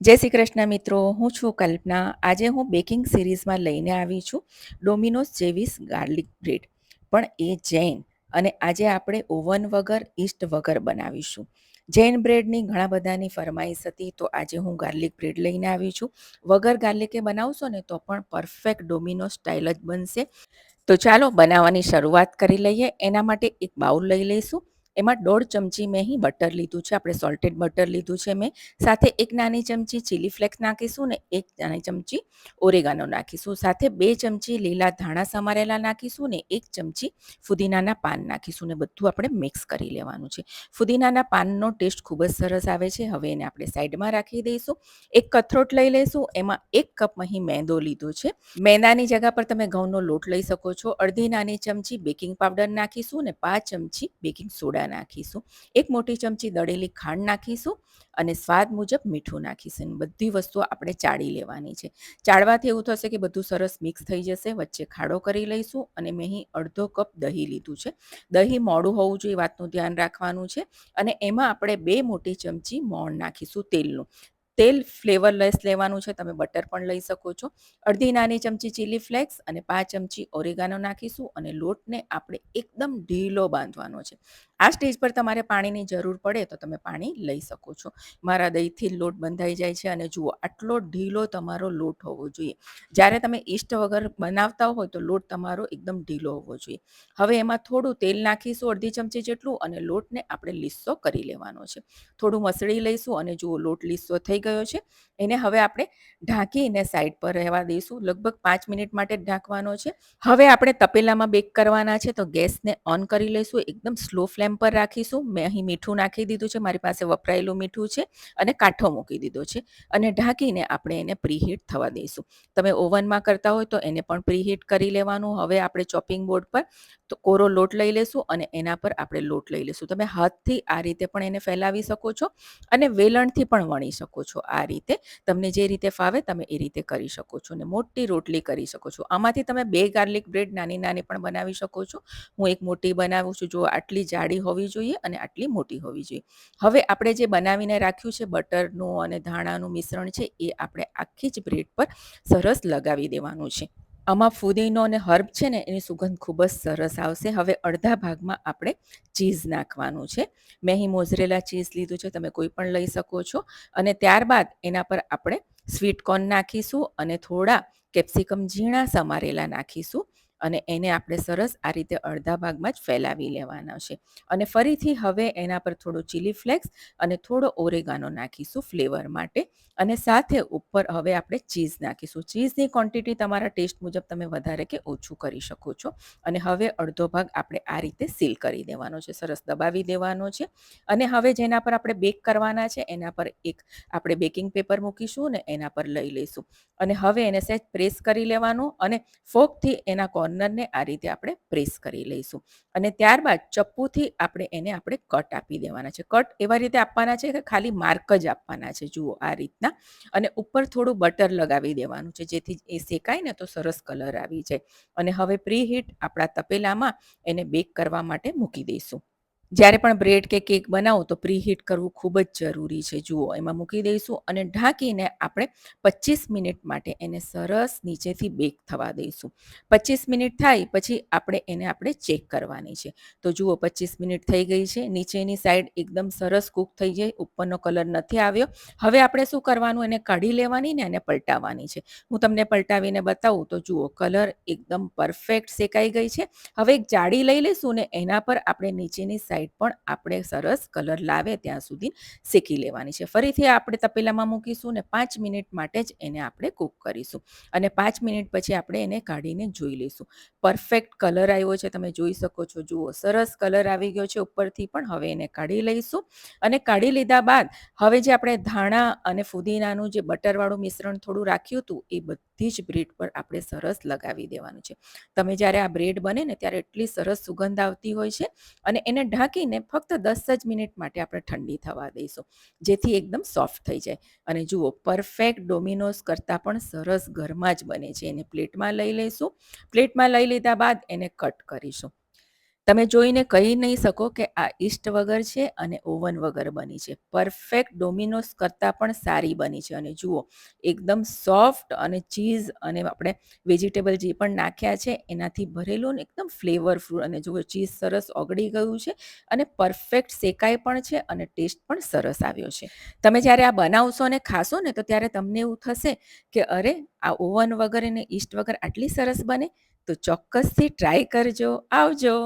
જય શ્રી કૃષ્ણ મિત્રો, હું છું કલ્પના. આજે હું બેકિંગ સિરીઝમાં લઈને આવી છું ડોમિનોઝ જેવીસ ગાર્લિક બ્રેડ. પણ એ જૈન અને આજે આપણે ઓવન વગર, ઈસ્ટ વગર બનાવીશું. જૈન બ્રેડની ઘણા બધાની ફરમાઈશ હતી, તો આજે હું ગાર્લિક બ્રેડ લઈને આવી છું. વગર ગાર્લિકે બનાવશો ને તો પણ પરફેક્ટ ડોમિનો સ્ટાઇલ જ બનશે. તો ચાલો બનાવવાની શરૂઆત કરી લઈએ. એના માટે એક બાઉલ લઈ લઈશું. એમાં દોઢ ચમચી મેં અહીં બટર લીધું છે. આપણે સોલ્ટેડ બટર લીધું છે મેં. સાથે એક નાની ચમચી ચીલી ફ્લેક્સ નાખીશું ને એક નાની ચમચી ઓરેગાનો નાખીશું. સાથે બે ચમચી લીલા ધાણા સમારેલા નાખીશું ને એક ચમચી ફુદીનાના પાન નાખીશું ને બધું આપણે મિક્સ કરી લેવાનું છે. ફુદીનાના પાનનો ટેસ્ટ ખૂબ જ સરસ આવે છે. હવે એને આપણે સાઈડમાં રાખી દઈશું. એક કથરોટ લઈ લઈશું. એમાં એક કપ અહીં મેંદો લીધો છે. મેંદાની જગા પર તમે ઘઉંનો લોટ લઈ શકો છો. અડધી નાની ચમચી બેકિંગ પાવડર નાખીશું ને પાંચ ચમચી બેકિંગ સોડા નાખીશું. એક મોટી ચમચી દળેલી ખાંડ નાખીશું અને સ્વાદ મુજબ મીઠું નાખીશું. બધી વસ્તુઓ આપણે ચાળી લેવાની છે. ચાળવાથી એવું થશે કે બધું સરસ મિક્સ થઈ જશે. વચ્ચે ખાડો કરી લઈશું અને મેં અહીં અડધો કપ દહીં લીધું છે. દહીં મોડું હોવું જોઈએ વાતનું ધ્યાન રાખવાનું છે. અને એમાં આપણે બે મોટી ચમચી મોણ નાખીશું તેલનું. તેલ ફ્લેવરલેસ લેવાનું છે, તમે બટર પણ લઈ શકો છો. અડધી નાની ચમચી ચીલી ફ્લેક્સ અને પાંચ ચમચી ઓરેગાનો નાખીશું અને લોટને આપણે એકદમ ઢીલો બાંધવાનો છે. આ સ્ટેજ પર તમારે પાણીની જરૂર પડે તો તમે પાણી લઈ શકો છો. મારા દહીંથી લોટ બંધાઈ જાય છે અને જુઓ, આટલો ઢીલો તમારો લોટ હોવો જોઈએ. જ્યારે તમે ઈસ્ટ વગર બનાવતા હોય તો લોટ તમારો એકદમ ઢીલો હોવો જોઈએ. હવે એમાં થોડું તેલ નાખીશું અડધી ચમચી જેટલું અને લોટને આપણે લીસ્સો કરી લેવાનો છે. થોડું મસળી લઈશું અને જુઓ, લોટ લીસ્સો થઈ ગયો છે. એને હવે આપણે ઢાંકીને સાઈડ પર રહેવા દઈશું. લગભગ પાંચ મિનિટ માટે ઢાંકવાનો છે. હવે આપણે તપેલામાં બેક કરવાના છે તો ગેસને ઓન કરી લઈશું. એકદમ સ્લો ફ્લેમ પર રાખીશું. મેં અહીં મીઠું નાખી દીધું છે. મારી પાસે વપરાયેલું મીઠું છે અને કાંઠો મૂકી દીધો છે. અને ઢાંકીને આપણે એને પ્રીહીટ થવા દઈશું. તમે ઓવનમાં કરતા હોય તો એને પણ પ્રીહીટ કરી લેવાનું. હવે આપણે ચોપિંગ બોર્ડ પર તો કોરો લોટ લઈ લેશું અને એના પર આપણે લોટ લઈ લેશું. તમે હાથથી આ રીતે પણ એને ફેલાવી શકો છો અને વેલણથી પણ વણી શકો છો. આ રીતે, તમને જે રીતે ફાવે તમે એ રીતે કરી શકો છો. અને મોટી રોટલી કરી શકો છો. આમાંથી તમે બે ગાર્લિક બ્રેડ નાની નાની પણ બનાવી શકો છો. હું એક મોટી બનાવું છું. જો આટલી જાડી હોવી જોઈએ અને આટલી મોટી હોવી જોઈએ. હવે આપણે જે બનાવીને રાખ્યું છે, બટરનું અને ધાણાનું મિશ્રણ છે, એ આપણે આખી જ બ્રેડ પર સરસ લગાવી દેવાનું છે. આમાં ફુદીનો અને હર્બ છે ને, એની સુગંધ ખૂબ જ સરસ આવશે. હવે અડધા ભાગમાં આપણે ચીઝ નાખવાનું છે. મેં અહીં મોઝરેલા ચીઝ લીધું છે, તમે કોઈ પણ લઈ શકો છો. અને ત્યારબાદ એના પર આપણે સ્વીટ કોર્ન નાખીશું અને થોડા કેપ્સિકમ ઝીણા સમારેલા નાખીશું. અને એને આપણે સરસ આ રીતે અડધા ભાગમાં જ ફેલાવી લેવાના છે. અને ફરીથી હવે એના પર થોડો ચીલી ફ્લેક્સ અને થોડો ઓરેગાનો નાખીશું ફ્લેવર માટે. અને સાથે ઉપર હવે આપણે ચીઝ નાખીશું. ચીઝની ક્વોન્ટિટી તમારા ટેસ્ટ મુજબ તમે વધારે કે ઓછું કરી શકો છો. અને હવે અડધો ભાગ આપણે આ રીતે સીલ કરી દેવાનો છે. સરસ દબાવી દેવાનો છે. અને હવે જેના પર આપણે બેક કરવાના છે, એના પર એક આપણે બેકિંગ પેપર મૂકીશું ને એના પર લઈ લઈશું. અને હવે એને સહેજ પ્રેસ કરી લેવાનું અને ફોકથી એના કોર્નરને આ રીતે આપણે પ્રેસ કરી લઈશું. અને ત્યારબાદ ચપ્પુથી આપણે એને આપણે કટ આપી દેવાના છે. કટ એવા રીતે આપવાના છે કે ખાલી માર્ક જ આપવાના છે. જુઓ આ રીતના. અને ઉપર થોડું બટર લગાવી દેવાનું છે. જેથી એ શેકાય ને તો સરસ કલર આવી જાય. અને હવે પ્રી હીટ આપણા તપેલામાં એને બેક કરવા માટે મૂકી દઈશું. જ્યારે પણ બ્રેડ કે કેક બનાવો તો પ્રીહીટ કરવું ખૂબ જ જરૂરી છે. જુઓ, એમાં મૂકી દઈશું અને ઢાંકીને આપણે પચીસ મિનિટ માટે એને સરસ નીચેથી બેક થવા દઈશું. પચીસ મિનિટ થાય પછી આપણે એને આપણે ચેક કરવાની છે. તો જુઓ, પચીસ મિનિટ થઈ ગઈ છે. નીચેની સાઈડ એકદમ સરસ કૂક થઈ જાય. ઉપરનો કલર નથી આવ્યો. હવે આપણે શું કરવાનું? એને કાઢી લેવાની ને એને પલટાવવાની છે. હું તમને પલટાવીને બતાવું તો જુઓ, કલર એકદમ પરફેક્ટ શેકાઈ ગઈ છે. હવે એક જાડી લઈ લઈશું ને એના પર આપણે નીચેની સાઈડ સાઈડ પણ આપણે સરસ કલર લાવે ત્યાં સુધી શેકી લેવાની છે. ફરીથી આપણે તપેલામાં મૂકીશું ને પાંચ મિનિટ માટે જ એને આપણે કૂક કરીશું અને પાંચ મિનિટ પછી આપણે એને કાઢીને જોઈ લઈશું. પરફેક્ટ કલર આવ્યો છે, તમે જોઈ શકો છો. જુઓ, સરસ કલર આવી ગયો છે ઉપરથી પણ હવે એને કાઢી લઈશું અને કાઢી લીધા બાદ હવે જે આપણે ધાણા અને ફુદીનાનું જે બટરવાળું મિશ્રણ થોડું રાખ્યું હતું, એ બધી જ બ્રેડ પર આપણે સરસ લગાવી દેવાનું છે. તમે જ્યારે આ બ્રેડ બને ને ત્યારે એટલી સરસ સુગંધ આવતી હોય છે અને એને ઢાંકી ઢાંકીને ફક્ત દસ જ મિનિટ માટે આપણે ઠંડી થવા દઈશું. જેથી એકદમ સોફ્ટ થઈ જાય. અને જુઓ, પરફેક્ટ ડોમિનોઝ કરતાં પણ સરસ ઘરમાં જ બને છે. એને પ્લેટમાં લઈ લઈશું. પ્લેટમાં લઈ લીધા બાદ એને કટ કરીશું. તમે જોઈને કહી નહીં શકો કે આ ઈસ્ટ વગર છે અને ઓવન વગર બની છે. પરફેક્ટ ડોમિનોસ કરતાં પણ સારી બની છે. અને જુઓ, એકદમ સોફ્ટ અને ચીઝ અને આપણે વેજીટેબલ જે પણ નાખ્યા છે, એનાથી ભરેલું ને એકદમ ફ્લેવરફુલ અને જુઓ ચીઝ સરસ ઓગળી ગયું છે અને પરફેક્ટ શેકાય પણ છે અને ટેસ્ટ પણ સરસ આવ્યો છે. તમે જ્યારે આ બનાવશો અને ખાશો ને, તો ત્યારે તમને એવું થશે કે અરે, આ ઓવન વગર અને ઈસ્ટ વગર આટલી સરસ બને, તો ચોક્કસથી ટ્રાય કરજો. આવજો.